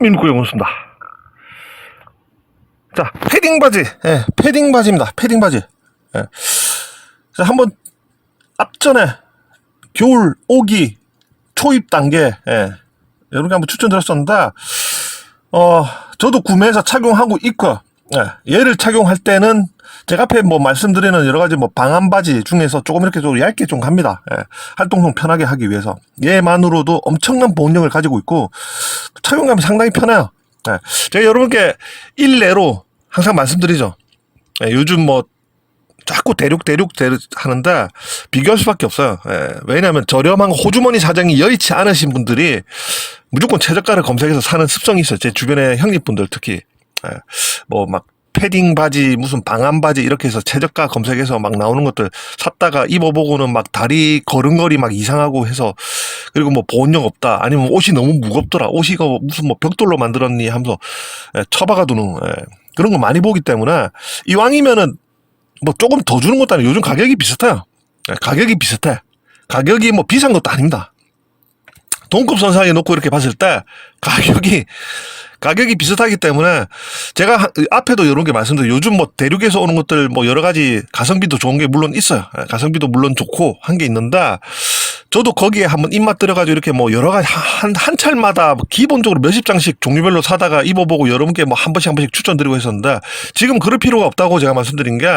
민구의 원수입니다. 자, 패딩 바지. 예, 패딩 바지입니다. 패딩 바지. 예. 자, 한번 앞전에 겨울 오기 초입 단계, 예. 여러분께 한번 추천드렸었는데, 어, 저도 구매해서 착용하고 있고, 예. 얘를 착용할 때는 제가 앞에 뭐 말씀드리는 여러 가지 뭐 방한 바지 중에서 조금 이렇게 좀 얇게 좀 갑니다. 예. 활동성 편하게 하기 위해서. 얘만으로도 엄청난 보온력을 가지고 있고, 착용감이 상당히 편해요. 예. 제가 여러분께 일례로 항상 말씀드리죠. 예, 요즘 뭐 자꾸 대륙 대륙 대륙 하는데 비교할 수밖에 없어요. 예, 왜냐하면 저렴한 호주머니 사정이 여의치 않으신 분들이 무조건 최저가를 검색해서 사는 습성이 있어요. 제 주변의 형님분들 특히 예, 뭐막 패딩 바지 무슨 방한 바지 이렇게 해서 최저가 검색해서 막 나오는 것들 샀다가 입어보고는 막 다리 걸음걸이 막 이상하고 해서 그리고 뭐 보온력 없다 아니면 옷이 너무 무겁더라 옷이 무슨 뭐 벽돌로 만들었니 하면서 예, 처박아 두는 예, 그런 거 많이 보기 때문에 이왕이면은 뭐 조금 더 주는 것도 아니고 요즘 가격이 비슷해요. 예, 가격이 비슷해. 가격이 뭐 비싼 것도 아닙니다. 동급 선상에 놓고 이렇게 봤을 때 가격이 가격이 비슷하기 때문에 제가 하- 앞에도 이런 게 말씀드린 요즘 뭐 대륙에서 오는 것들 뭐 여러 가지 가성비도 좋은 게 물론 있어요. 예, 가성비도 물론 좋고 한 게 있는데 저도 거기에 한번 입맛 들어가지고 이렇게 뭐 여러 가지 한, 한 찰마다 뭐 기본적으로 몇십 장씩 종류별로 사다가 입어보고 여러분께 뭐 한 번씩 한 번씩 추천드리고 했었는데 지금 그럴 필요가 없다고 제가 말씀드린 게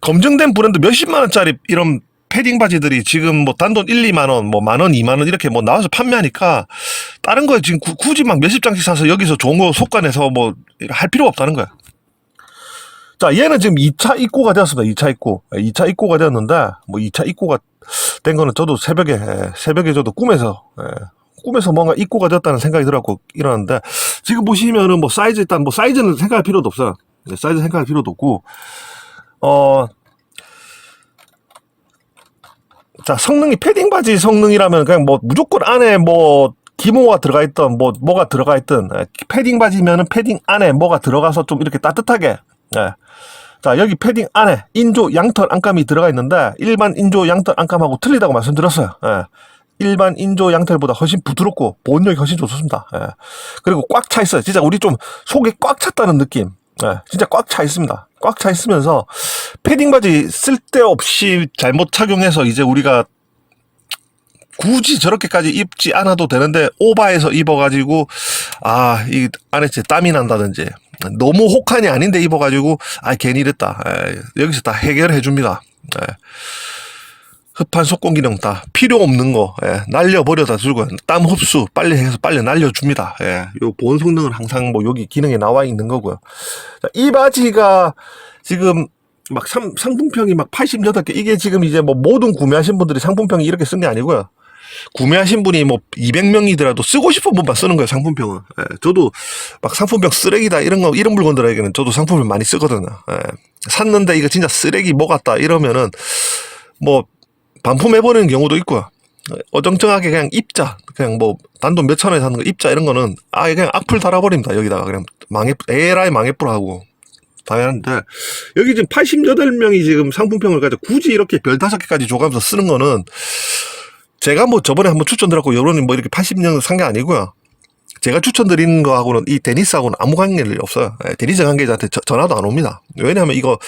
검증된 브랜드 몇십만 원짜리 이런 패딩 바지들이 지금 뭐 단돈 1, 2만 원, 뭐 만 원, 2만 원 이렇게 뭐 나와서 판매하니까 다른 거에 지금 구- 굳이 막 몇십 장씩 사서 여기서 좋은 거 속간해서 뭐 할 필요가 없다는 거야. 자, 얘는 지금 2차 입고가 되었습니다. 2차 입고. 2차 입고가 되었는데, 뭐 2차 입고가 된 거는 저도 새벽에, 예, 새벽에 저도 꿈에서, 예, 꿈에서 뭔가 입고가 되었다는 생각이 들어갖고 일어났는데, 지금 보시면은 뭐 사이즈 일단 뭐 사이즈는 생각할 필요도 없어요. 네, 사이즈 생각할 필요도 없고, 어, 자, 성능이 패딩 바지 성능이라면 그냥 뭐 무조건 안에 뭐 기모가 들어가 있던 뭐 뭐가 들어가 있던 예, 패딩 바지면은 패딩 안에 뭐가 들어가서 좀 이렇게 따뜻하게 예. 자 여기 패딩 안에 인조 양털 안감이 들어가 있는데 일반 인조 양털 안감하고 틀리다고 말씀드렸어요. 예. 일반 인조 양털보다 훨씬 부드럽고 보온력이 훨씬 좋습니다. 예. 그리고 꽉 차 있어요. 진짜 우리 좀 속에 꽉 찼다는 느낌. 예. 진짜 꽉 차 있습니다. 꽉 차 있으면서 패딩 바지 쓸데없이 잘못 착용해서 이제 우리가 굳이 저렇게까지 입지 않아도 되는데 오바해서 입어가지고 아 이 안에 제 땀이 난다든지. 너무 혹한이 아닌데 입어가지고 아 괜히 이랬다. 에, 여기서 다 해결해 줍니다. 에. 흡한 속공 기능 다 필요 없는 거 예, 날려버려다 주고 땀 흡수 빨리 해서 빨리 날려줍니다. 예, 요 보온 성능은 항상 뭐 여기 기능에 나와 있는 거고요. 자, 이 바지가 지금 막 상, 상품평이 막 88개 이게 지금 이제 뭐 모든 구매하신 분들이 상품평이 이렇게 쓴 게 아니고요 구매하신 분이 뭐 200명이더라도 쓰고 싶은 분만 쓰는 거예요, 상품평은. 예, 저도 막 상품평 쓰레기다, 이런 거, 이런 물건들에게는 저도 상품을 많이 쓰거든요. 예, 샀는데 이거 진짜 쓰레기 뭐 같다, 이러면은 뭐 반품해 버리는 경우도 있고요. 어정쩡하게 그냥 입자, 그냥 뭐 단돈 몇천 원에 사는 거 입자, 이런 거는 아예 그냥 악플 달아버립니다, 여기다가. 그냥 망해, 에라이 망해뿌라 하고. 당연한데, 여기 지금 88명이 지금 상품평을 가지고 굳이 이렇게 별 다섯 개까지 줘가면서 쓰는 거는 제가 뭐 저번에 한번 추천드렸고 여론이 뭐 이렇게 80년 산 게 아니고요. 제가 추천드리는 거하고는 이 데니스하고는 아무 관계를 없어요. 예, 데니스 관계자한테 저- 전화도 안 옵니다. 왜냐하면 이거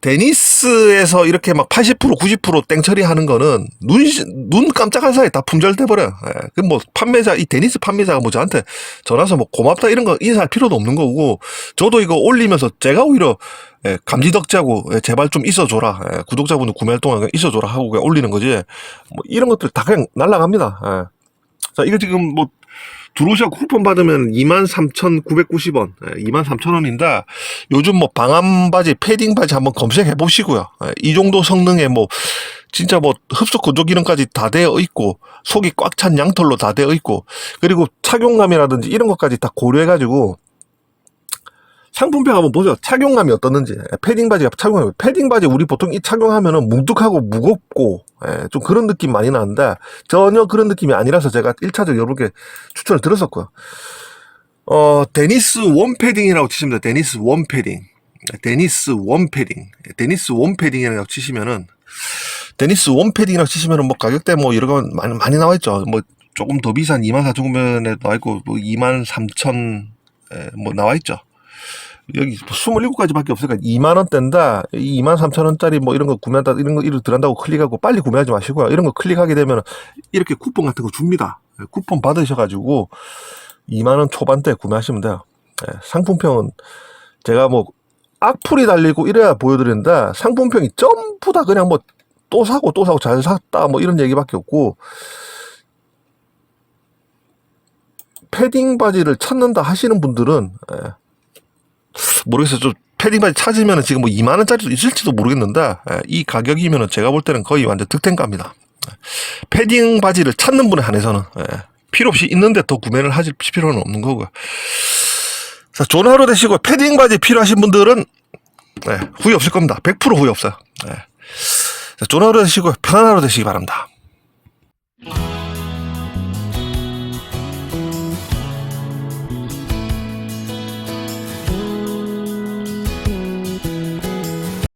데니스에서 이렇게 막 80% 90% 땡처리 하는 거는 눈, 눈 깜짝할 사이에 다 품절돼 버려요. 예, 그뭐 판매자, 이 데니스 판매자가 뭐 저한테 전화해서 뭐 고맙다 이런 거 인사할 필요도 없는 거고 저도 이거 올리면서 제가 오히려 예, 감지덕자고 예, 제발 좀 있어줘라. 예, 구독자분들 구매할 동안 그냥 있어줘라 하고 그냥 올리는 거지. 뭐 이런 것들 다 그냥 날라갑니다. 예. 자, 이거 지금 뭐 두루샤 쿠폰 받으면 23,990원, 23,000원인데 요즘 뭐 방한 바지, 패딩 바지 한번 검색해 보시고요. 예, 이 정도 성능에 뭐 진짜 뭐 흡수 건조 기능까지 다 되어 있고 속이 꽉 찬 양털로 다 되어 있고 그리고 착용감이라든지 이런 것까지 다 고려해 가지고 상품평 한번 보세요. 착용감이 어떻는지. 예, 패딩 바지가 착용감이. 패딩 바지 우리 보통 이 착용하면은 뭉툭하고 무겁고, 예, 좀 그런 느낌 많이 나는데, 전혀 그런 느낌이 아니라서 제가 1차적으로 여러분께 추천을 드렸었고요. 어, 데니스 원 패딩이라고 치시면 돼요. 데니스 원 패딩. 데니스 원 패딩. 데니스 원 패딩이라고 치시면은, 데니스 원 패딩이라고 치시면은 뭐 가격대 뭐 여러 가 많이, 많이 나와 있죠. 뭐 조금 더 비싼 24,000원에 나와 있고 뭐 23,000, 에, 뭐 나와 있죠. 여기 27가지밖에 없으니까 2만 원대인다. 2만 3천 원짜리 뭐 이런 거 구매한다 이런 거 이런 들어간다고 클릭하고 빨리 구매하지 마시고요. 이런 거 클릭하게 되면 이렇게 쿠폰 같은 거 줍니다. 예, 쿠폰 받으셔가지고 2만 원 초반대 구매하시면 돼요. 예, 상품평은 제가 뭐 악플이 달리고 이래야 보여드리는데 상품평이 전부 다 그냥 뭐 또 사고 또 사고 잘 샀다 뭐 이런 얘기밖에 없고 패딩 바지를 찾는다 하시는 분들은 예, 모르겠어요. 좀 패딩 바지 찾으면 지금 뭐 2만 원짜리도 있을지도 모르겠는데 예, 이 가격이면 제가 볼 때는 거의 완전 득템가입니다. 예, 패딩 바지를 찾는 분에 한해서는 예, 필요 없이 있는데 더 구매를 하실 필요는 없는 거고요. 자, 하루 되시고 패딩 바지 필요하신 분들은 예, 후회 없을 겁니다. 100% 후회 없어요. 예. 자, 하루 되시고 편안한 하루 되시기 바랍니다.